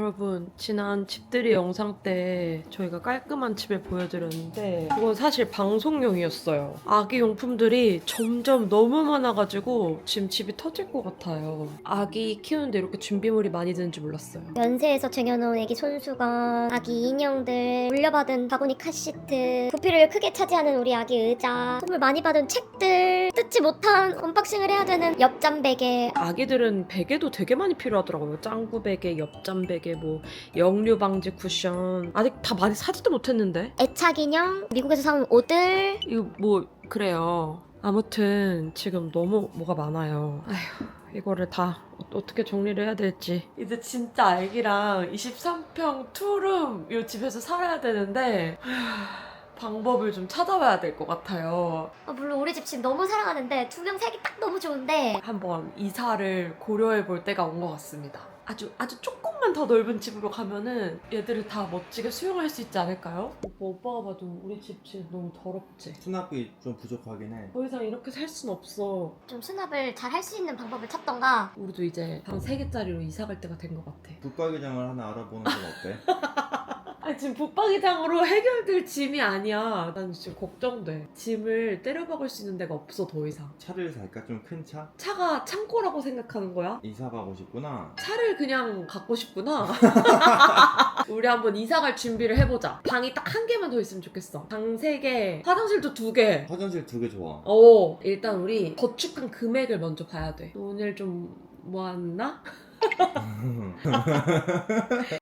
여러분 지난 집들이 영상 때 저희가 깔끔한 집을 보여드렸는데 그건 사실 방송용이었어요. 아기 용품들이 점점 너무 많아가지고 지금 집이 터질 것 같아요. 아기 키우는데 이렇게 준비물이 많이 드는 줄 몰랐어요. 연세에서 쟁여놓은 애기 손수건, 아기 인형들, 물려받은 바구니 카시트, 부피를 크게 차지하는 우리 아기 의자, 선물 많이 받은 책들, 뜯지 못한 언박싱을 해야 되는 옆잠 베개, 아기들은 베개도 되게 많이 필요하더라고요. 짱구 베개, 옆잠 베개, 뭐 역류 방지 쿠션 아직 다 많이 사지도 못했는데 애착 인형, 미국에서 사온 옷들, 이거 뭐 그래요. 아무튼 지금 너무 뭐가 많아요. 아휴 이거를 다 어- 어떻게 정리를 해야 될지. 이제 진짜 아기랑 23평 투룸 이 집에서 살아야 되는데 아휴, 방법을 좀 찾아봐야 될 것 같아요. 아, 물론 우리 집 지금 너무 사랑하는데 두명 살기 딱 너무 좋은데 한번 이사를 고려해 볼 때가 온 것 같습니다. 아주 아주 조금만 더 넓은 집으로 가면은 얘들을 다 멋지게 수용할 수 있지 않을까요? 오빠 오빠가 봐도 우리 집 지금 너무 더럽지. 수납이 좀 부족하긴 해. 더 이상 이렇게 살 순 없어. 좀 수납을 잘 할 수 있는 방법을 찾던가 우리도 이제 방 3개짜리로 이사 갈 때가 된 것 같아. 붙박이장을 하나 알아보는 건 어때? 아니 지금 붙박이장으로 해결될 짐이 아니야. 난 지금 걱정돼. 짐을 때려박을 수 있는 데가 없어 더 이상. 차를 살까? 좀 큰 차? 차가 창고라고 생각하는 거야? 이사 가고 싶구나. 차를 그냥 갖고 싶구나. 우리 한번 이사 갈 준비를 해보자. 방이 딱 한 개만 더 있으면 좋겠어. 방 3개, 화장실도 2개. 화장실 두 개 좋아. 오, 일단 우리 거축한 금액을 먼저 봐야 돼. 돈을 좀 모았나?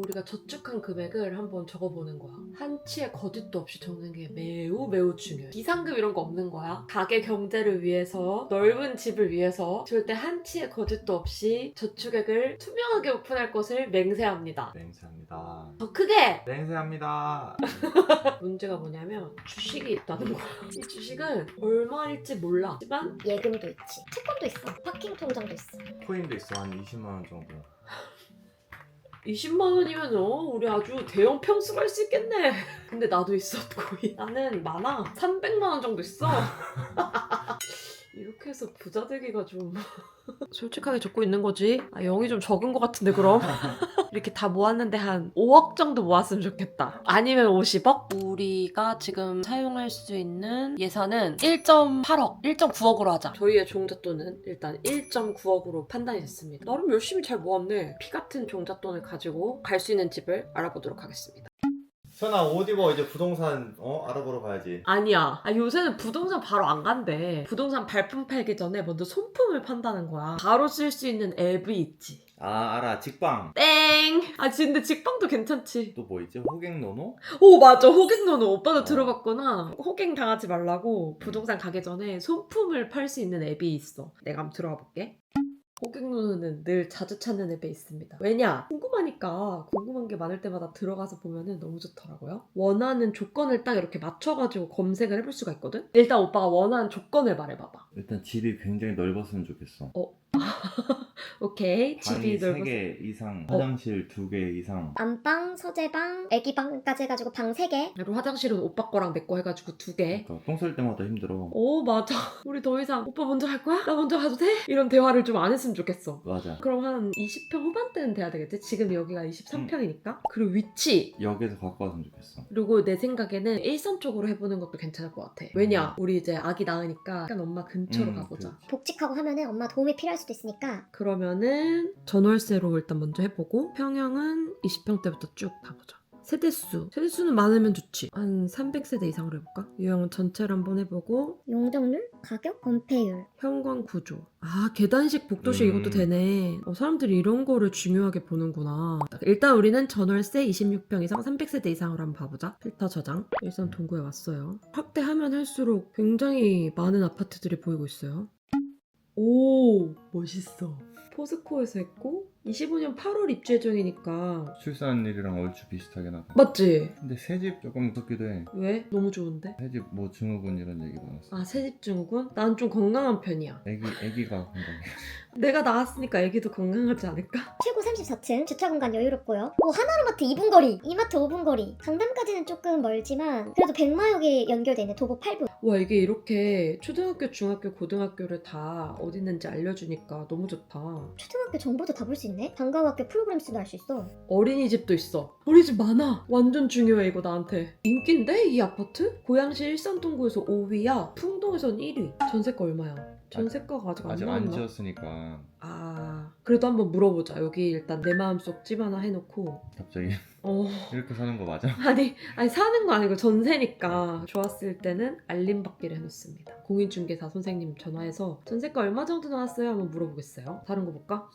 우리가 저축한 금액을 한번 적어보는 거야. 한치의 거짓도 없이 적는 게 매우 매우 중요해. 비상금 이런 거 없는 거야. 가게 경제를 위해서, 넓은 집을 위해서 절대 한치의 거짓도 없이 저축액을 투명하게 오픈할 것을 맹세합니다. 냉세합니다. 더 크게! 냉세합니다. 문제가 뭐냐면 주식이 있다는 거야. 이 주식은 얼마일지 몰라. 하지만 예금도 있지 채권도 있어 파킹 통장도 있어 코인도 있어. 한 20만 원 정도. 20만 원이면 어 우리 아주 대형 평수 갈 수 있겠네. 근데 나도 있어 거의. 나는 많아. 300만 원 정도 있어. 이렇게 해서 부자 되기가 좀 솔직하게 적고 있는 거지. 아 영이 좀 적은 것 같은데 그럼 이렇게 다 모았는데 한 5억 정도 모았으면 좋겠다. 아니면 50억? 우리가 지금 사용할 수 있는 예산은 1.8억, 1.9억으로 하자. 저희의 종잣돈은 일단 1.9억으로 판단이 됐습니다. 나름 열심히 잘 모았네. 피 같은 종잣돈을 가지고 갈 수 있는 집을 알아보도록 하겠습니다. 선아 옷 입어 이제 부동산 어 알아보러 가야지. 아니야. 아, 요새는 부동산 바로 안 간대. 부동산 발품 팔기 전에 먼저 손품을 판다는 거야. 바로 쓸 수 있는 앱이 있지. 아 알아 직방. 땡! 아, 근데 직방도 괜찮지. 또 뭐 있지? 호갱노노? 오, 맞아. 호갱노노. 오빠도 어. 들어봤구나. 호갱 당하지 말라고 부동산 가기 전에 손품을 팔 수 있는 앱이 있어. 내가 한번 들어가 볼게. 호갱노노는 늘 자주 찾는 앱에 있습니다. 왜냐? 궁금하니까 궁금한 게 많을 때마다 들어가서 보면은 너무 좋더라고요. 원하는 조건을 딱 이렇게 맞춰가지고 검색을 해볼 수가 있거든? 일단 오빠가 원하는 조건을 말해봐봐. 일단 집이 굉장히 넓었으면 좋겠어. 오케이. 집이 방이 넓어서. 3개 이상, 어. 화장실 2개 이상. 안방, 서재방, 애기방까지 해가지고 방 3개 그리고 화장실은 오빠 거랑 내 거 해가지고 두 개. 그러니까 똥 쌀 때마다 힘들어. 오, 맞아. 우리 더 이상 오빠 먼저 갈 거야? 나 먼저 가도 돼? 이런 대화를 좀 안 했으면 좋겠어. 맞아. 그럼 한 20평 후반대는 돼야 되겠지? 지금 여기 가 23평이니까. 그리고 위치. 역에서 갖고 왔으면 좋겠어. 그리고 내 생각에는 일선 쪽으로 해보는 것도 괜찮을 것 같아. 왜냐? 우리 이제 아기 낳으니까 약간 엄마 근처로 음, 가보자. 그렇지. 복직하고 하면은 엄마 도움이 필요할 수도 있으니까 그러면은 전월세로 일단 먼저 해보고 평형은 20평대부터 쭉 가보자. 세대수. 세대수는 많으면 좋지. 한 300세대 이상으로 해볼까? 유형은 전체를 한번 해보고 용적률, 가격, 건폐율 현관 구조. 아, 계단식 복도식 음. 이것도 되네. 어, 사람들이 이런 거를 중요하게 보는구나. 일단 우리는 전월세 26평 이상 300세대 이상으로 한번 봐보자. 필터 저장. 일선 동구에 왔어요. 확대하면 할수록 굉장히 많은 아파트들이 보이고 있어요. 오, 멋있어. 포스코에서 했고 25년 8월 입주 예정이니까 출산일이랑 얼추 비슷하게 나다. 맞지? 근데 새집 조금 무섭기도 해. 왜? 너무 좋은데? 새집 뭐 증후군 이런 얘기 많았어. 아 새집 증후군? 난 좀 건강한 편이야. 애기 애기가 건강해. 내가 나왔으니까 애기도 건강하지 않을까? 최고 34층 주차 공간 여유롭고요. 오 하나로마트 2분 거리, 이마트 5분 거리. 강남까지는 조금 멀지만 그래도 백마역이 연결돼 있네. 도보 8분. 와 이게 이렇게 초등학교, 중학교, 고등학교를 다 어디 있는지 알려주니까 너무 좋다. 초등학교 정보도 다 볼 수 있네. 방과후 학교 프로그램 수도 알수 있어. 어린이집도 있어. 어린이집 많아. 완전 중요해 이거 나한테. 인기인데 이 아파트? 고양시 일산동구에서 5위야. 풍동에선 1위. 전세가 얼마야? 전세가가 아직 안 아직 안 나왔나? 지었으니까 아 그래도 한번 물어보자. 여기 일단 내 마음속 집 하나 해놓고. 갑자기 어 이렇게 사는 거 맞아? 아니 아니 사는 거 아니고 전세니까 좋았을 때는 알림 받기를 해놓습니다. 공인중개사 선생님 전화해서 전세가 얼마 정도 나왔어요? 한번 물어보겠어요. 다른 거 볼까?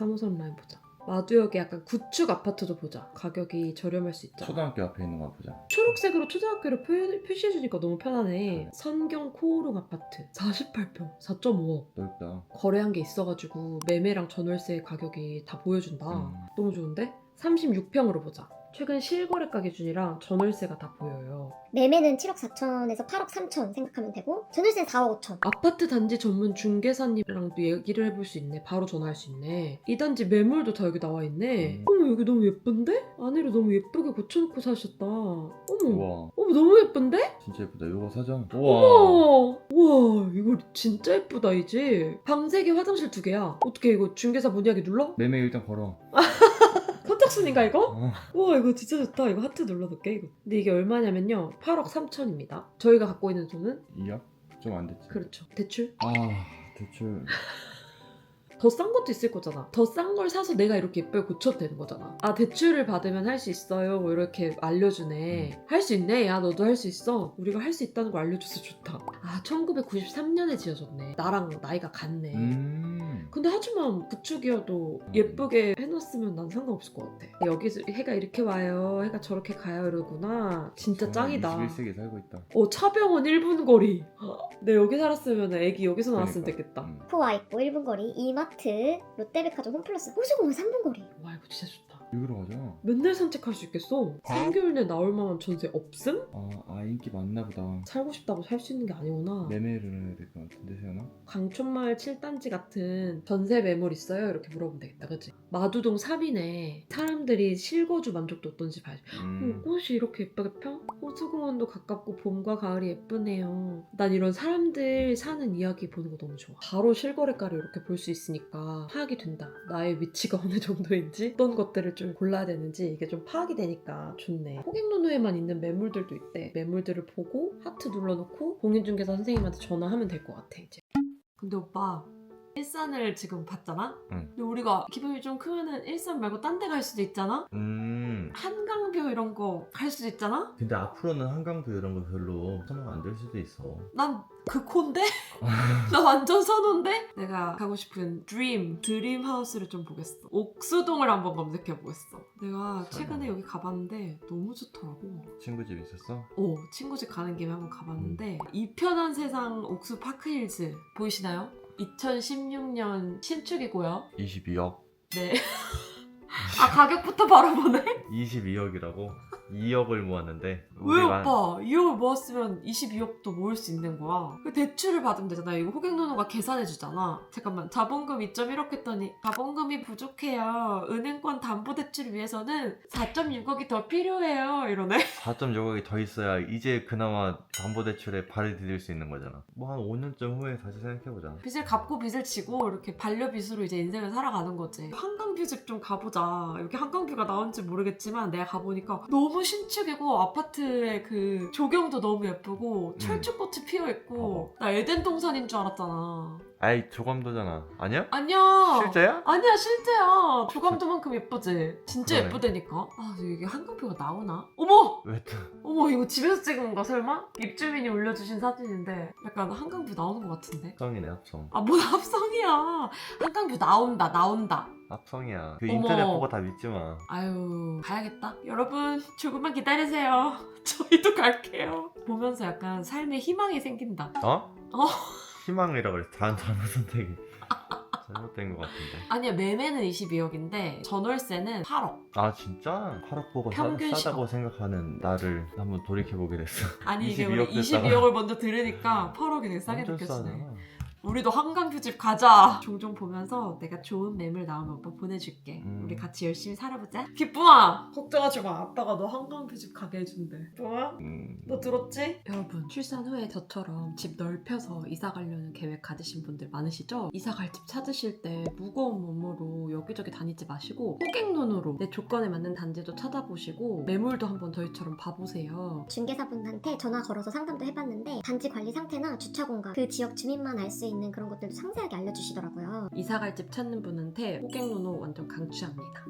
3호선 라인 보자. 마두역에 약간 구축 아파트도 보자. 가격이 저렴할 수 있잖아. 초등학교 앞에 있는 거 보자. 초록색으로 초등학교를 표, 표시해주니까 너무 편하네. 선경 코오롱 아파트 48평 4.5억. 넓다. 거래한 게 있어가지고 매매랑 전월세 가격이 다 보여준다. 음. 너무 좋은데? 36평으로 보자. 최근 실거래 가 기준이랑 전월세가 다 보여요. 매매는 7억 4천에서 8억 3천 생각하면 되고 전월세는 4억 5천. 아파트 단지 전문 중개사님이랑도 얘기를 해볼 수 있네. 바로 전화할 수 있네. 이 단지 매물도 다 여기 나와 있네. 음. 어머 여기 너무 예쁜데? 안에를 너무 예쁘게 고쳐놓고 사셨다. 어머. 우와 어머 너무 예쁜데? 진짜 예쁘다. 이거 사자. 우와. 어머. 우와 이거 진짜 예쁘다 이제. 방세개 화장실 두 개야. 어떻게 이거 중개사 문의하기 눌러? 매매 일단 걸어. 선착순인가 이거? 어. 우와 이거 진짜 좋다. 이거 하트 눌러둘게 이거. 근데 이게 얼마냐면요. 8억 3천입니다. 저희가 갖고 있는 돈은 2억? 좀 안 됐지. 그렇죠. 대출 아 대출. 더 싼 것도 있을 거잖아. 더 싼 걸 사서 내가 이렇게 예쁘게 고쳐도 되는 거잖아. 아, 대출을 받으면 할 수 있어요. 뭐 이렇게 알려주네. 할 수 있네. 야, 너도 할 수 있어. 우리가 할 수 있다는 걸 알려줘서 좋다. 아, 1993년에 지어졌네. 나랑 나이가 같네. 음. 근데 하지만 구축이어도 예쁘게 해놨으면 난 상관없을 것 같아. 여기서 해가 이렇게 와요. 해가 저렇게 가요. 이러구나. 진짜 짱이다. 21세기에 살고 있다. 어, 차병원 1분 거리. 내 여기 살았으면 애기 여기서 나왔으면 그러니까. 됐겠다. 음. 코와 있고 1분 거리, 이마트, 롯데백화점 홈플러스, 호수공원 3분 거리. 와, 이거 진짜. 여기로 가자. 맨날 산책할 수 있겠어. 3개월 내 나올 만한 전세 없음? 아, 아 인기 많나 보다. 살고 싶다고 살 수 있는 게 아니구나. 매매를 해야 될 것 같은데 세연아? 강촌마을 7단지 같은 전세 매물 있어요? 이렇게 물어보면 되겠다, 그치? 마두동 3이네. 사람들이 실거주 만족도 어떤지 봐야지. 음. 어, 꽃이 이렇게 예쁘게 펴? 호수공원도 가깝고 봄과 가을이 예쁘네요. 난 이런 사람들 사는 이야기 보는 거 너무 좋아. 바로 실거래가를 이렇게 볼 수 있으니까 파악이 된다. 나의 위치가 어느 정도인지, 어떤 것들을 좀 골라야 되는지 이게 좀 파악이 되니까 좋네. 호객노노에만 있는 매물들도 있대. 매물들을 보고 하트 눌러놓고 공인중개사 선생님한테 전화하면 될 것 같아 이제. 근데 오빠 일산을 지금 봤잖아? 응. 근데 우리가 기분이 좀 크면은 일산 말고 딴 데 갈 수도 있잖아? 음. 한강뷰 이런 거 갈 수도 있잖아? 근데 앞으로는 한강뷰 이런 거 별로 선호가 안 될 수도 있어. 난 그 콘데? 나 완전 선호인데? 내가 가고 싶은 드림, 드림 하우스를 좀 보겠어. 옥수동을 한번 검색해 보겠어. 내가 최근에 여기 가봤는데 너무 좋더라고. 친구 집 있었어? 오, 친구 집 가는 김에 한번 가봤는데 이 편한 세상 옥수 파크힐즈 보이시나요? 2016년 신축이고요. 22억. 네. 아 가격부터 바로 보네? 22억이라고? 2억을 모았는데 왜 우리가 오빠? 2억을 모았으면 22억도 모을 수 있는 거야. 그 대출을 받으면 되잖아 이거 호객노노가 계산해 주잖아. 잠깐만 자본금 2.1억 했더니 자본금이 부족해요. 은행권 담보대출 위해서는 4.6억이 더 필요해요. 이러네. 4.6억이 더 있어야 이제 그나마 담보대출에 발을 디딜 수 있는 거잖아. 뭐 한 5년쯤 후에 다시 생각해보자. 빚을 갚고 빚을 지고 이렇게 반려빚으로 이제 인생을 살아가는 거지. 한강뷰 집 좀 가보자. 여기 한강뷰가 나온지 모르겠지만 내가 가보니까 너무 신축이고 아파트의 그 조경도 너무 예쁘고 음. 철쭉꽃이 피어 있고 나 에덴 동산인 줄 알았잖아 아이 조감도잖아. 아니야? 아니야 실제야? 아니야 실제야 조감도만큼 예쁘지 진짜 그러네. 예쁘다니까 아 이게 한강뷰가 나오나? 어머 왜 또? 어머 이거 집에서 찍은 건가 설마? 입주민이 올려주신 사진인데 약간 한강뷰 나오는 것 같은데 합성이네 합성. 아, 뭔 합성이야. 한강뷰 나온다, 나온다. 합성이야. 그 어머. 인터넷 보고 다 믿지 마. 아유, 가야겠다. 여러분, 조금만 기다리세요. 저희도 갈게요. 보면서 약간 삶에 희망이 생긴다. 어? 어. 희망이라 그랬어. 다 잘못 선택이. 잘못된 것 같은데. 아니야, 매매는 22억인데, 전월세는 8억. 아 진짜? 8억 보고 싸, 평균 싸다고 생각하는 나를 한번 돌이켜보게 됐어. 아니, 이게 우리 22억 됐다가. 22억을 먼저 들으니까 8억이 되게 싸게 완전 느껴지네. 싸잖아. 우리도 한강뷰 집 가자. 종종 보면서 내가 좋은 매물 나오면 오빠 보내줄게. 음. 우리 같이 열심히 살아보자. 기쁨아 걱정하지 마. 아빠가 너 한강뷰 집 가게 해준대. 좋아? 음. 너 들었지? 여러분 출산 후에 저처럼 집 넓혀서 이사 가려는 계획 가지신 분들 많으시죠? 이사 갈 집 찾으실 때 무거운 몸으로 여기저기 다니지 마시고 호객 눈으로 내 조건에 맞는 단지도 찾아보시고 매물도 한번 저희처럼 봐보세요. 중개사분한테 전화 걸어서 상담도 해봤는데 단지 관리 상태나 주차 공간 그 지역 주민만 알 수 있는 그런 것들도 상세하게 알려주시더라고요. 이사 갈 집 찾는 분한테 호객 눈호 완전 강추합니다.